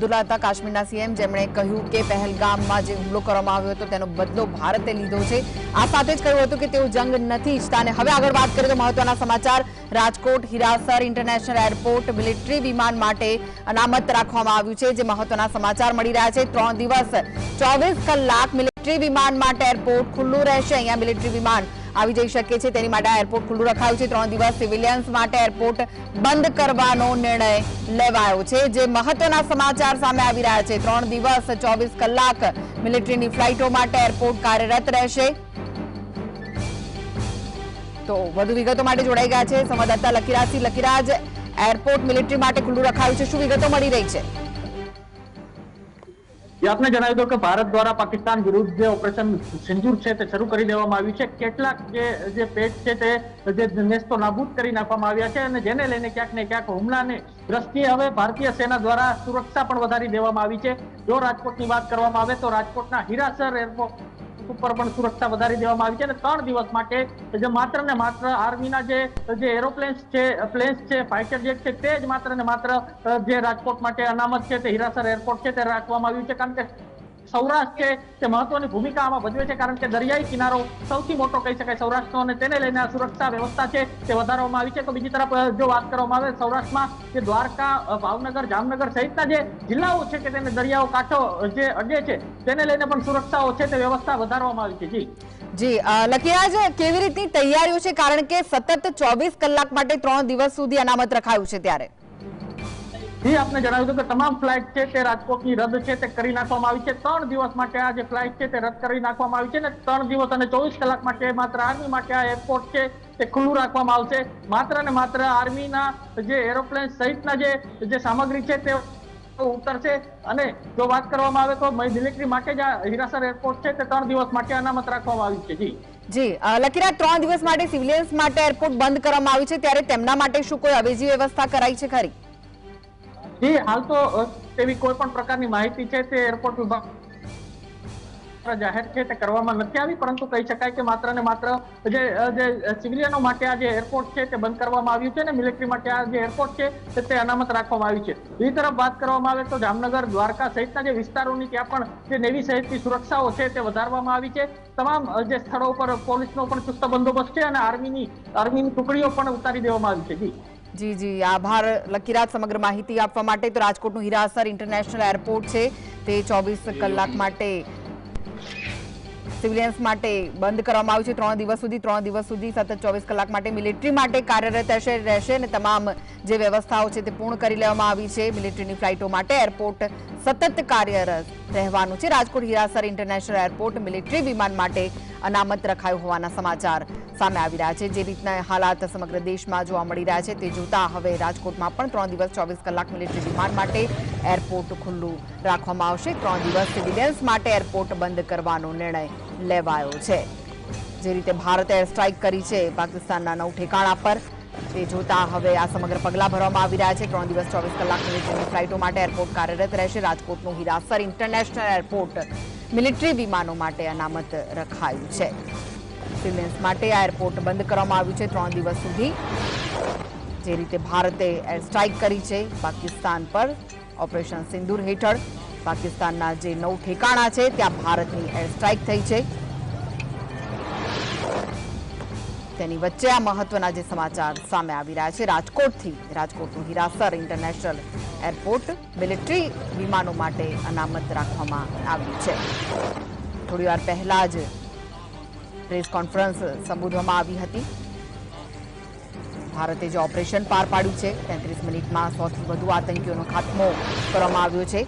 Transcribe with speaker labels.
Speaker 1: અબ્દુલ્લા હતા કાશ્મીરના સીએમ. જેમણે કહ્યું કે પહેલગામમાં જે હુમલો કરવામાં આવ્યો હતો, તેનો બદલો ભારતે લીધો છે. આ સાથે જ કહ્યું હતું કે તેઓ જંગ નથી ઈચ્છતા. અને હવે આગળ વાત કરીએ તો મહત્વના સમાચાર. Rajkot Hirasar international airport military વિમાન માટે અનામત રાખવામાં આવ્યું છે, જે મહત્વના સમાચાર મળી રહ્યા છે. ત્રણ દિવસ, ચોવીસ કલાક મિલિટરી વિમાન માટે એરપોર્ટ ખુલ્લું રહેશે. અહીંયા મિલિટરી વિમાન આવી જઈ શકે છે. તેની માટે એરપોર્ટ ખુલ્લું રખાયું છે. ત્રણ દિવસ સિવિલિયન્સ માટે એરપોર્ટ બંધ કરવાનો નિર્ણય લેવાયો છે. જે મહત્વના સમાચાર સામે આવી રહ્યા છે. ત્રણ દિવસ, ચોવીસ કલાક મિલિટરીની ફ્લાઇટો માટે એરપોર્ટ કાર્યરત રહેશે. તો વધુ વિગતો માટે જોડાઈ ગયા છે. સંવાદદાતા લકીરાજથી લકીરાજ એરપોર્ટ મિલિટરી માટે ખુલ્લું રખાયું છે. શું વિગતો મળી રહી છે?
Speaker 2: એ આપને જણાવી દો કે ભારત દ્વારા પાકિસ્તાન વિરુદ્ધ જે ઓપરેશન સિંદૂર છે તે શરૂ કરી દેવામાં આવ્યું છે. કેટલાક જે જે પેજ છે તે જે નેસ્તો નાબૂદ કરી નાખવામાં આવ્યા છે અને જેને લઈને ક્યાંક ને ક્યાંક હુમલાની દ્રષ્ટિએ હવે ભારતીય સેના દ્વારા સુરક્ષા પણ વધારી દેવામાં આવી છે. જો રાજકોટની વાત કરવામાં આવે તો રાજકોટના હીરાસર એરપોર્ટ ઉપર પણ સુરક્ષા વધારી દેવામાં આવી છે અને ત્રણ દિવસ માટે જે માત્ર ને માત્ર આર્મીના જે જે એરોપ્લેન્સ છે પ્લેન્સ છે ફાઇટર જેટ છે, તે જ માત્ર ને માત્ર જે રાજકોટ માટે અનામત છે તે હિરાસર એરપોર્ટ છે તે રાખવામાં આવ્યું છે. કારણ કે સૌરાષ્ટ્ર છે, તે મહત્વની ભૂમિકા આમાં ભજવે છે, કારણ કે દરિયાઈ કિનારો સૌથી મોટો કહી શકાય સૌરાષ્ટ્રનો અને તેને લઈને સુરક્ષા વ્યવસ્થા છે, તે વધારવામાં આવી છે. તો બીજી તરફ જો વાત કરવામાં આવે સૌરાષ્ટ્રમાં, જે દ્વારકા ભાવનગર, જામનગર સહિતના જે જિલ્લાઓ છે કે તેને દરિયાઓ કાંઠો જે અડે છે, તેને લઈને પણ સુરક્ષાઓ છે, તે વ્યવસ્થા વધારવામાં આવી છે. જી.
Speaker 1: જી લખીરાજ કેવી રીતની તૈયારીઓ છે? કારણ કે સતત ચોવીસ કલાક માટે ત્રણ દિવસ સુધી અનામત રખાયું છે ત્યારે.
Speaker 2: જી આપને જણાવ્યું હતું કે તમામ ફ્લાઇટ છે તે રાજકોટની રદ છે, તે કરી નાખવામાં આવી છે. ત્રણ દિવસ માટે આ જે ફ્લાઇટ છે તે રદ કરી નાખવામાં આવી છે અને ત્રણ દિવસ અને ચોવીસ કલાક માટે માત્ર આર્મી માટે આ એરપોર્ટ છે તે ખુલ્લું રાખવામાં આવશે. માત્ર ને માત્ર આર્મીના જે એરોપ્લેન સહિતના જે સામગ્રી છે તે ઉતરશે. અને જો વાત કરવામાં આવે તો મિલિટરી માટે જ આ હિરાસર એરપોર્ટ છે તે ત્રણ દિવસ માટે અનામત રાખવામાં આવ્યું છે. જી.
Speaker 1: જી લકીરા ત્રણ દિવસ માટે સિવિલિયન્સ માટે એરપોર્ટ બંધ કરવામાં આવ્યું છે. ત્યારે તેમના માટે શું કોઈ અવેજી વ્યવસ્થા કરાઈ છે ખરી?
Speaker 2: જી, હાલ તો તેવી કોઈ પણ પ્રકારની માહિતી છે તે એરપોર્ટ વિભાગ જાહેર છે તે કરવામાં નથી આવી, પરંતુ કહી શકાય કે માત્ર ને માત્ર જે જે સિવિલિયનો માટે આ જે એરપોર્ટ છે તે બંધ કરવામાં આવ્યું છે ને મિલિટરી માટે આ જે એરપોર્ટ છે તે અનામત રાખવામાં આવ્યું છે. બીજી તરફ વાત કરવામાં આવે તો જામનગર, દ્વારકા સહિતના જે વિસ્તારોની ત્યાં પણ જે નેવી સહિતની સુરક્ષાઓ છે તે વધારવામાં આવી છે. તમામ જે સ્થળો પર પોલીસનો પણ ચુસ્ત બંદોબસ્ત છે અને આર્મીની આર્મીની ટુકડીઓ પણ ઉતારી દેવામાં આવી છે. જી.
Speaker 1: જી જી. આભાર. લકીરાજ સમગ્ર માહિતી આપવા માટે તો રાજકોટનું હિરાસર ઇન્ટરનેશનલ એરપોર્ટ છે. તે ચોવીસ કલાક માટે સિવિલિયન્સ માટે બંધ કરવામાં આવ્યું છે. ત્રણ દિવસ સુધી, ત્રણ દિવસ સુધી સતત ચોવીસ કલાક માટે મિલિટરી માટે કાર્યરત રહેશે રહેશે અને તમામ જે વ્યવસ્થાઓ છે તે પૂર્ણ કરી લેવામાં આવી છે. મિલિટરીની ફ્લાઇટો માટે એરપોર્ટ સતત કાર્યરત રહેવાનું છે. Rajkot Hirasar international airport military વિમાન માટે અનામત રખાયું હોવાના સમાચાર સામે આવી રહ્યા છે. જે રીતના હાલાત સમગ્ર દેશમાં જોવા મળી રહ્યા છે, તે જોતા હવે રાજકોટમાં પણ ત્રણ દિવસ ચોવીસ કલાક મિલિટરી વિમાન માટે એરપોર્ટ ખુલ્લું રાખવામાં આવશે. ત્રણ દિવસ સિવિલિયન્સ માટે એરપોર્ટ બંધ કરવાનો નિર્ણય લેવાયો છે. જે રીતે ભારતે એર સ્ટ્રાઇક કરી છે પાકિસ્તાનના નવ ઠેકાણા પર, તે જોતા હવે આ સમગ્ર પગલાં ભરવામાં આવી રહ્યા છે. ત્રણ દિવસ ચોવીસ કલાક મિલિટરીની ફ્લાઇટો માટે એરપોર્ટ કાર્યરત રહેશે. રાજકોટનું હિરાસર ઇન્ટરનેશનલ એરપોર્ટ મિલિટરી વિમાનો માટે અનામત રખાયું છે. સિવિલિયન્સ માટે આ એરપોર્ટ બંધ કરવામાં આવ્યું છે ત્રણ દિવસ સુધી. જે રીતે ભારતે એર સ્ટ્રાઇક કરી છે, પાકિસ્તાન પર ઓપરેશન સિંદૂર હેઠળ. પાકિસ્તાનના જે નવ ઠેકાણા છે, ત્યાં ભારતની એર સ્ટ્રાઇક થઈ છે. તેની વચ્ચે આ મહત્વના જે સમાચાર સામે આવી રહ્યા છે, રાજકોટથી, રાજકોટનું હિરાસર ઇન્ટરનેશનલ એરપોર્ટ મિલિટરી વિમાનો માટે અનામત રાખવામાં આવ્યું છે. થોડી વાર પહેલા જ પ્રેસ કોન્ફરન્સ સંબોધવામાં આવી હતી. ભારતે જે ઓપરેશન પાર પાડ્યું છે, તેત્રીસ મિનિટમાં સોથી વધુ આતંકીઓનો ખાત્મો કરવામાં આવ્યો છે.